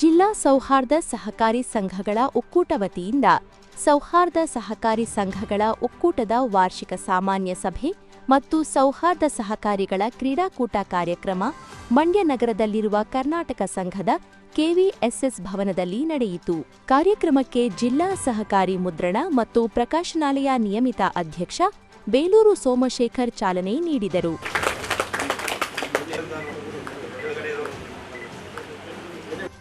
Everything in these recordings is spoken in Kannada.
ಜಿಲ್ಲಾ ಸೌಹಾರ್ದ ಸಹಕಾರಿ ಸಂಘಗಳ ಒಕ್ಕೂಟ ವತಿಯಿಂದ ಸೌಹಾರ್ದ ಸಹಕಾರಿ ಸಂಘಗಳ ಒಕ್ಕೂಟದ ವಾರ್ಷಿಕ ಸಾಮಾನ್ಯ ಸಭೆ ಮತ್ತು ಸೌಹಾರ್ದ ಸಹಕಾರಿಗಳ ಕ್ರೀಡಾಕೂಟ ಕಾರ್ಯಕ್ರಮ ಮಂಡ್ಯ ನಗರದಲ್ಲಿರುವ ಕರ್ನಾಟಕ ಸಂಘದ ಕೆವಿಎಸ್ಎಸ್ ಭವನದಲ್ಲಿ ನಡೆಯಿತು. ಕಾರ್ಯಕ್ರಮಕ್ಕೆ ಜಿಲ್ಲಾ ಸಹಕಾರಿ ಮುದ್ರಣ ಮತ್ತು ಪ್ರಕಾಶನಾಲಯ ನಿಯಮಿತ ಅಧ್ಯಕ್ಷ ಬೇಲೂರು ಸೋಮಶೇಖರ್ ಚಾಲನೆ ನೀಡಿದರು.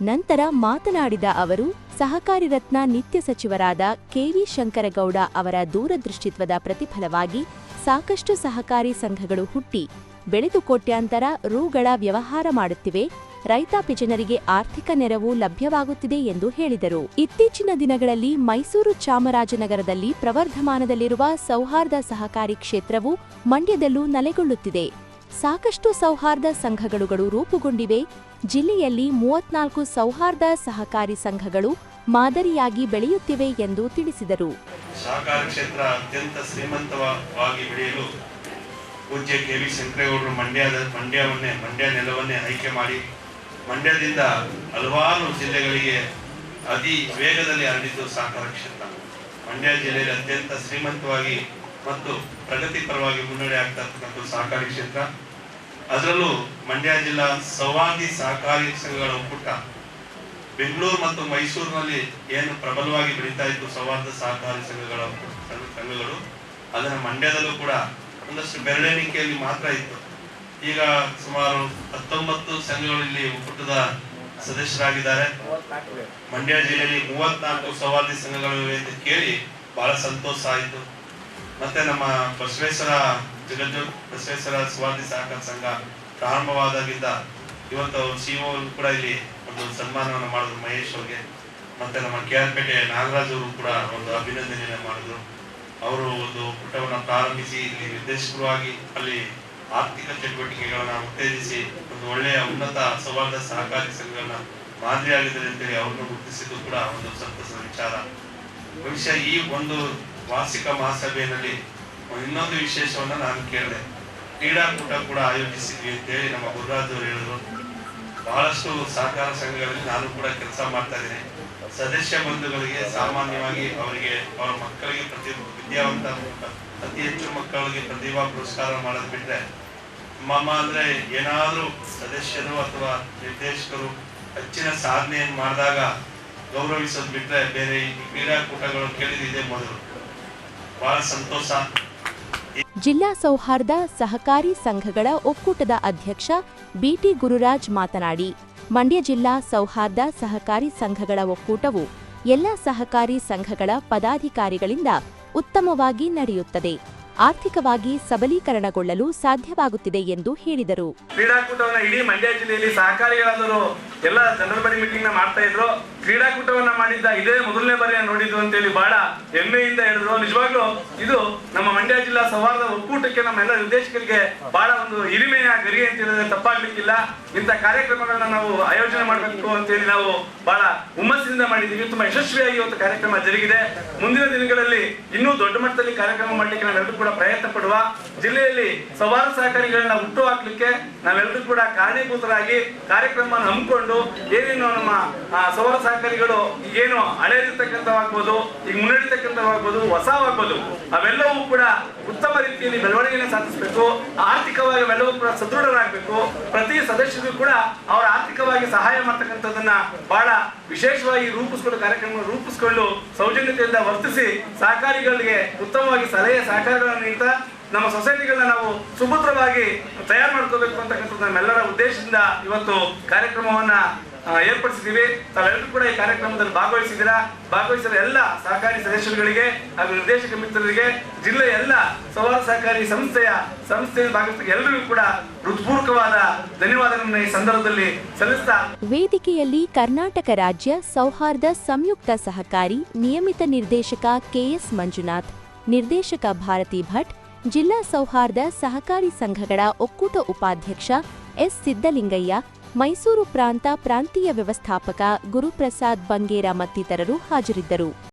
ನಂತರ ಮಾತನಾಡಿದ ಅವರು, ಸಹಕಾರಿ ರತ್ನ ನಿತ್ಯ ಸಚಿವರಾದ ಕೆವಿ ಶಂಕರಗೌಡ ಅವರ ದೂರದೃಷ್ಟಿತ್ವದ ಪ್ರತಿಫಲವಾಗಿ ಸಾಕಷ್ಟು ಸಹಕಾರಿ ಸಂಘಗಳು ಹುಟ್ಟಿ ಬೆಳೆದು ಕೋಟ್ಯಾಂತರ ರೂಗಳ ವ್ಯವಹಾರ ಮಾಡುತ್ತಿವೆ. ರೈತಾಪಿ ಜನರಿಗೆ ಆರ್ಥಿಕ ನೆರವು ಲಭ್ಯವಾಗುತ್ತಿದೆ ಎಂದು ಹೇಳಿದರು. ಇತ್ತೀಚಿನ ದಿನಗಳಲ್ಲಿ ಮೈಸೂರು ಚಾಮರಾಜನಗರದಲ್ಲಿ ಪ್ರವರ್ಧಮಾನದಲ್ಲಿರುವ ಸೌಹಾರ್ದ ಸಹಕಾರಿ ಕ್ಷೇತ್ರವು ಮಂಡ್ಯದಲ್ಲೂ ನೆಲೆಗೊಳ್ಳುತ್ತಿದೆ. ಸಾಕಷ್ಟು ಸೌಹಾರ್ದ ಸಂಘಗಳುಗಳು ರೂಪುಗೊಂಡಿವೆ. ಜಿಲ್ಲೆಯಲ್ಲಿ ಮೂವತ್ನಾಲ್ಕು ಸೌಹಾರ್ದ ಸಹಕಾರಿ ಸಂಘಗಳು ಮಾದರಿಯಾಗಿ ಬೆಳೆಯುತ್ತಿವೆ ಎಂದು ತಿಳಿಸಿದರು. ಸಹಕಾರ ಕ್ಷೇತ್ರ ಅತ್ಯಂತ ಶ್ರೀಮಂತವಾಗಿ ಬೆಳೆಯಲು ಪೂಜ್ಯ ಕೆ ವಿ ಶಂಕರೇಗೌಡರು ಮಂಡ್ಯದ ಮಂಡ್ಯವನ್ನೇ, ಮಂಡ್ಯ ನೆಲವನ್ನೇ ಆಯ್ಕೆ ಮಾಡಿ ಮಂಡ್ಯದಿಂದ ಹಲವಾರು ಜಿಲ್ಲೆಗಳಿಗೆ ಅತಿ ವೇಗದಲ್ಲಿ ಹರಡಿದ್ದು ಸಹಕಾರ ಕ್ಷೇತ್ರ. ಮಂಡ್ಯ ಜಿಲ್ಲೆಯಲ್ಲಿ ಅತ್ಯಂತ ಶ್ರೀಮಂತವಾಗಿ ಮತ್ತು ಪ್ರಗತಿಪರವಾಗಿ ಮುನ್ನಡೆ ಆಗ್ತಾ ಸಹಕಾರಿ ಕ್ಷೇತ್ರ. ಅದರಲ್ಲೂ ಮಂಡ್ಯ ಜಿಲ್ಲಾ ಸವಾಗಿ ಸಹಕಾರಿ ಸಂಘಗಳ ಒಕ್ಕೂಟ ಬೆಂಗಳೂರು ಮತ್ತು ಮೈಸೂರಿನಲ್ಲಿ ಏನು ಪ್ರಬಲವಾಗಿ ಬೆಳೀತಾ ಇತ್ತು ಸೌಹಾರ್ದ ಸಹಕಾರಿ ಸಂಘಗಳ ಸಂಘಗಳು, ಅದನ್ನು ಮಂಡ್ಯದಲ್ಲೂ ಕೂಡ ಒಂದಷ್ಟು ಬೆರಳೆಣಿಕೆಯಲ್ಲಿ ಮಾತ್ರ ಇತ್ತು. ಈಗ ಸುಮಾರು ಹತ್ತೊಂಬತ್ತು ಸಂಘಗಳು ಇಲ್ಲಿ ಒಕ್ಕೂಟದ ಸದಸ್ಯರಾಗಿದ್ದಾರೆ. ಮಂಡ್ಯ ಜಿಲ್ಲೆಯಲ್ಲಿ ಮೂವತ್ನಾಲ್ಕು ಸವಾದಿ ಸಂಘಗಳು ಎಂದು ಕೇಳಿ ಬಹಳ ಸಂತೋಷ ಆಯಿತು. ಮತ್ತೆ ನಮ್ಮ ಬಸವೇಶ್ವರ ಜಗಜ್ಜು ಬಸವೇಶ್ವರ ಸ್ವಾತಿ ಸಹಕಾರ ಸಂಘ ಪ್ರಾರಂಭವಾದಾಗಿಂದ ಇವತ್ತು ಅವರು ಒ ಕೂಡ ಇಲ್ಲಿ ಒಂದು ಸನ್ಮಾನವನ್ನು ಮಾಡಿದ್ರು, ಮಹೇಶ್ ಅವ್ರಿಗೆ. ಮತ್ತೆ ನಮ್ಮ ಕೆ ಆರ್ ಪೇಟೆ ನಾಗರಾಜ್ ಅವರು ಕೂಡ ಒಂದು ಅಭಿನಂದನೆಯನ್ನು ಮಾಡಿದ್ರು. ಅವರು ಒಂದು ಪುಟವನ್ನು ಪ್ರಾರಂಭಿಸಿ, ಇಲ್ಲಿ ನಿರ್ದೇಶಕರು ಆಗಿ ಅಲ್ಲಿ ಆರ್ಥಿಕ ಚಟುವಟಿಕೆಗಳನ್ನ ಉತ್ತೇಜಿಸಿ, ಒಂದು ಒಳ್ಳೆಯ ಉನ್ನತ ಸೌಹಾರ್ದ ಸಹಕಾರಿ ಸಂಘಗಳನ್ನ ಮಾದರಿಯಾಗಿದ್ದಾರೆ ಅಂತೇಳಿ ಅವ್ರನ್ನು ಗುರುತಿಸಿದ್ದು ಕೂಡ ಒಂದು ಸಂತಸದ ವಿಚಾರ. ಬಹುಶಃ ಈ ಒಂದು ವಾರ್ಷಿಕ ಮಹಾಸಭೆಯಲ್ಲಿ ಇನ್ನೊಂದು ವಿಶೇಷವನ್ನ ನಾನು ಕೇಳಿದೆ. ಕ್ರೀಡಾಕೂಟ ಕೂಡ ಆಯೋಜಿಸಿದ್ವಿ ಅಂತೇಳಿ ನಮ್ಮ ಗುರುರಾಜವ್ರು ಹೇಳಿದ್ರು. ಬಹಳಷ್ಟು ಸಹಕಾರ ಸಂಘಗಳಲ್ಲಿ ನಾನು ಕೂಡ ಕೆಲಸ ಮಾಡ್ತಾ ಇದ್ದೀನಿ. ಸದಸ್ಯ ಬಂಧುಗಳಿಗೆ ಸಾಮಾನ್ಯವಾಗಿ ಅವರಿಗೆ ಅವರ ಮಕ್ಕಳಿಗೆ ಪ್ರತಿ ವಿದ್ಯಾವಂತ ಅತಿ ಹೆಚ್ಚು ಮಕ್ಕಳಿಗೆ ಪ್ರತಿಭಾ ಪುರಸ್ಕಾರ ಮಾಡೋದು ಬಿಟ್ಟರೆ ಮಮ್ಮ ಅಂದ್ರೆ ಏನಾದ್ರೂ ಸದಸ್ಯರು ಅಥವಾ ನಿರ್ದೇಶಕರು ಹೆಚ್ಚಿನ ಸಾಧನೆಯನ್ನು ಮಾಡಿದಾಗ ಗೌರವಿಸೋದು ಬಿಟ್ಟರೆ ಬೇರೆ ಈ ಕ್ರೀಡಾಕೂಟಗಳು ಕೇಳಿದಿದೆ ಮೊದಲು. ಬಹಳ ಸಂತೋಷ. ಜಿಲ್ಲಾ ಸೌಹಾರ್ದ ಸಹಕಾರಿ ಸಂಘಗಳ ಒಕ್ಕೂಟದ ಅಧ್ಯಕ್ಷ ಬಿಟಿ ಗುರುರಾಜ್ ಮಾತನಾಡಿ, ಮಂಡ್ಯ ಜಿಲ್ಲಾ ಸೌಹಾರ್ದ ಸಹಕಾರಿ ಸಂಘಗಳ ಒಕ್ಕೂಟವು ಎಲ್ಲ ಸಹಕಾರಿ ಸಂಘಗಳ ಪದಾಧಿಕಾರಿಗಳಿಂದ ಉತ್ತಮವಾಗಿ ನಡೆಯುತ್ತದೆ, ಆರ್ಥಿಕವಾಗಿ ಸಬಲೀಕರಣಗೊಳ್ಳಲು ಸಾಧ್ಯವಾಗುತ್ತಿದೆ ಎಂದು ಹೇಳಿದರು. ಕ್ರೀಡಾಕೂಟವನ್ನು ಇಡೀ ಮಂಡ್ಯ ಜಿಲ್ಲೆಯಲ್ಲಿ ಸಹಕಾರಿಗಳಾದರು ಎಲ್ಲ ಜನರ ಬಳಿ ಮೀಟಿಂಗ್ ಮಾಡ್ತಾ ಇದ್ರು. ಕ್ರೀಡಾಕೂಟವನ್ನ ಮಾಡಿದ್ದ ಇದೇ ಮೊದಲನೇ ಬಾರಿ ನೋಡಿದ್ದು ಅಂತ ಹೇಳಿ ಬಹಳ ಹೆಮ್ಮೆಯಿಂದ ಹೇಳಿದ್ರು. ನಿಜವಾಗ್ಲೂ ಇದು ನಮ್ಮ ಮಂಡ್ಯ ಜಿಲ್ಲಾ ಸೌಹಾರ್ದ ಒಕ್ಕೂಟಕ್ಕೆ ನಮ್ಮ ಎಲ್ಲ ನಿರ್ದೇಶಕರಿಗೆ ಬಹಳ ಒಂದು ಹಿರಿಮೆಯ ಗರಿ ಅಂತ ಹೇಳಿದ್ರೆ ತಪ್ಪಾಗ್ಲಿಕ್ಕಿಲ್ಲ. ಇಂಥ ಕಾರ್ಯಕ್ರಮಗಳನ್ನ ನಾವು ಆಯೋಜನೆ ಮಾಡಬೇಕು ಅಂತೇಳಿ ನಾವು ಬಹಳ ಹುಮ್ಮಸ್ಸಿನಿಂದ ಮಾಡಿದ್ದೀವಿ. ತುಂಬಾ ಯಶಸ್ವಿಯಾಗಿ ಇವತ್ತು ಕಾರ್ಯಕ್ರಮ ಜರುಗಿದೆ. ಮುಂದಿನ ದಿನಗಳಲ್ಲಿ ಇನ್ನೂ ದೊಡ್ಡ ಮಟ್ಟದಲ್ಲಿ ಕಾರ್ಯಕ್ರಮ ಮಾಡ್ಲಿಕ್ಕೆ ನಾವೆಲ್ಲರೂ ಕೂಡ ಪ್ರಯತ್ನ ಪಡುವ ಜಿಲ್ಲೆಯಲ್ಲಿ ಸವಾರ ಸಹಕಾರಿಗಳನ್ನ ಹುಟ್ಟು ಹಾಕ್ಲಿಕ್ಕೆ ನಾವೆಲ್ಲರೂ ಕೂಡ ಕಾರಣೀಭೂತರಾಗಿ ಕಾರ್ಯಕ್ರಮವನ್ನು ಹಮ್ಮಿಕೊಂಡು ಏನೇನು ನಮ್ಮ ಆ, ಸೌರ ಸಹಕಾರಿಗಳು ಏನು ಹಳೆದಿರ್ತಕ್ಕಂಥವಾಗ್ಬೋದು, ಈಗ ಹೊಸ ಹೊಸವಾಗ್ಬೋದು, ಅವೆಲ್ಲವೂ ಕೂಡ ಉತ್ತಮ ರೀತಿಯಲ್ಲಿ ಬೆಳವಣಿಗೆಯನ್ನು ಸಾಧಿಸಬೇಕು, ಆರ್ಥಿಕವಾಗಿ ಅವೆಲ್ಲವೂ ಕೂಡ ಸದೃಢರಾಗಬೇಕು. ಪ್ರತಿ ಸದಸ್ಯರಿಗೂ ಕೂಡ ಅವರ ಆರ್ಥಿಕವಾಗಿ ಸಹಾಯ ಮಾಡ್ತಕ್ಕಂಥದ್ದನ್ನ ಬಹಳ ವಿಶೇಷವಾಗಿ ರೂಪಿಸ್ಕೊಂಡು ಕಾರ್ಯಕ್ರಮ ರೂಪಿಸಿಕೊಂಡು ಸೌಜನ್ಯತೆಯಿಂದ ವರ್ತಿಸಿ ಸಹಕಾರಿಗಳಿಗೆ ಉತ್ತಮವಾಗಿ ಸಲಹೆ ಸಹಕಾರಗಳನ್ನು ನೀಡ್ತಾ ನಮ್ಮ ಸೊಸೈಟಿಗಳನ್ನ ನಾವು ಸುಭದ್ರವಾಗಿ ತಯಾರು ಮಾಡ್ಕೋಬೇಕು ಅಂತಕ್ಕಂಥದ್ದು ನಮ್ಮೆಲ್ಲರ ಉದ್ದೇಶದಿಂದ ಇವತ್ತು ಕಾರ್ಯಕ್ರಮವನ್ನ ಏರ್ಪಡಿಸಿದ್ದೀವಿ. ತಾವೆಲ್ಲರೂ ಕೂಡ ಈ ಕಾರ್ಯಕ್ರಮದಲ್ಲಿ ಭಾಗವಹಿಸಿದ್ದೀರಾ? ಭಾಗವಹಿಸಿದ ಎಲ್ಲ ಸಹಕಾರಿ ಸದಸ್ಯರುಗಳಿಗೆ ಹಾಗೂ ನಿರ್ದೇಶಕ ಮಿತ್ರರಿಗೆ, ಜಿಲ್ಲೆಯ ಎಲ್ಲ ಸವಾಲು ಸಹಕಾರಿ ಸಂಸ್ಥೆಯ ಸಂಸ್ಥೆಯಲ್ಲಿ ಭಾಗವಹಿಸಿದ ಎಲ್ಲರಿಗೂ ಕೂಡ ಹೃತ್ಪೂರ್ವಕವಾದ ಧನ್ಯವಾದಗಳನ್ನು ಈ ಸಂದರ್ಭದಲ್ಲಿ ಸಲ್ಲಿಸ್ತಾ ವೇದಿಕೆಯಲ್ಲಿ ಕರ್ನಾಟಕ ರಾಜ್ಯ ಸೌಹಾರ್ದ ಸಂಯುಕ್ತ ಸಹಕಾರಿ ನಿಯಮಿತ ನಿರ್ದೇಶಕ ಕೆಎಸ್ ಮಂಜುನಾಥ್, ನಿರ್ದೇಶಕ ಭಾರತಿ ಭಟ್, ಜಿಲ್ಲಾ ಸೌಹಾರ್ದ ಸಹಕಾರಿ ಸಂಘಗಳ ಒಕ್ಕೂಟ ಉಪಾಧ್ಯಕ್ಷ ಎಸ್ ಸಿದ್ದಲಿಂಗಯ್ಯ ಮೈಸೂರು ಪ್ರಾಂತ ಪ್ರಾಂತೀಯ ವ್ಯವಸ್ಥಾಪಕ ಗುರುಪ್ರಸಾದ್ ಬಂಗೇರ ಮತ್ತಿತರರು ಹಾಜರಿದ್ದರು.